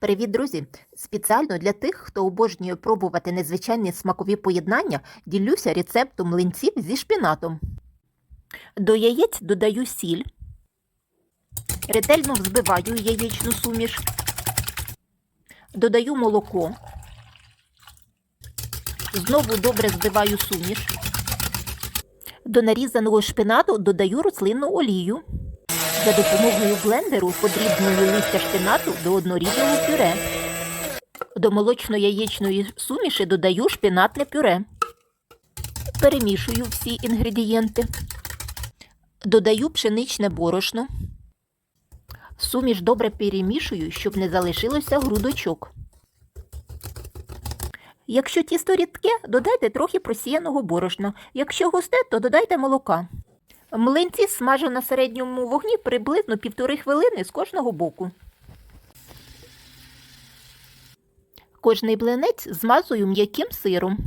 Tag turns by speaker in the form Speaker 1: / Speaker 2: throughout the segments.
Speaker 1: Привіт, друзі! Спеціально для тих, хто обожнює пробувати незвичайні смакові поєднання, ділюся рецептом млинців зі шпінатом. До яєць додаю сіль, ретельно взбиваю яєчну суміш, додаю молоко, знову добре збиваю суміш. До нарізаного шпинату додаю рослинну олію. За допомогою блендеру подрібную листя шпинату до однорідного пюре. До молочно-яєчної суміші додаю шпинатне пюре. Перемішую всі інгредієнти. Додаю пшеничне борошно. Суміш добре перемішую, щоб не залишилося грудочок. Якщо тісто рідке, додайте трохи просіяного борошна. Якщо густе, то додайте молока. Млинці смажу на середньому вогні приблизно півтори хвилини з кожного боку. Кожний блинець змазую м'яким сиром.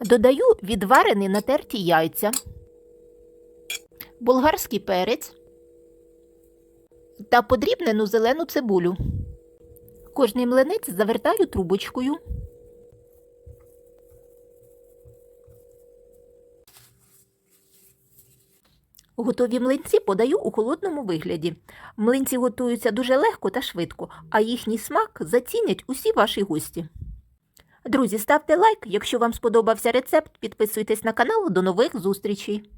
Speaker 1: Додаю відварені натерті яйця, болгарський перець та подрібнену зелену цибулю. Кожний млинець завертаю трубочкою. Готові млинці подаю у холодному вигляді. Млинці готуються дуже легко та швидко, а їхній смак зацінять усі ваші гості. Друзі, ставте лайк, якщо вам сподобався рецепт, підписуйтесь на канал. До нових зустрічей!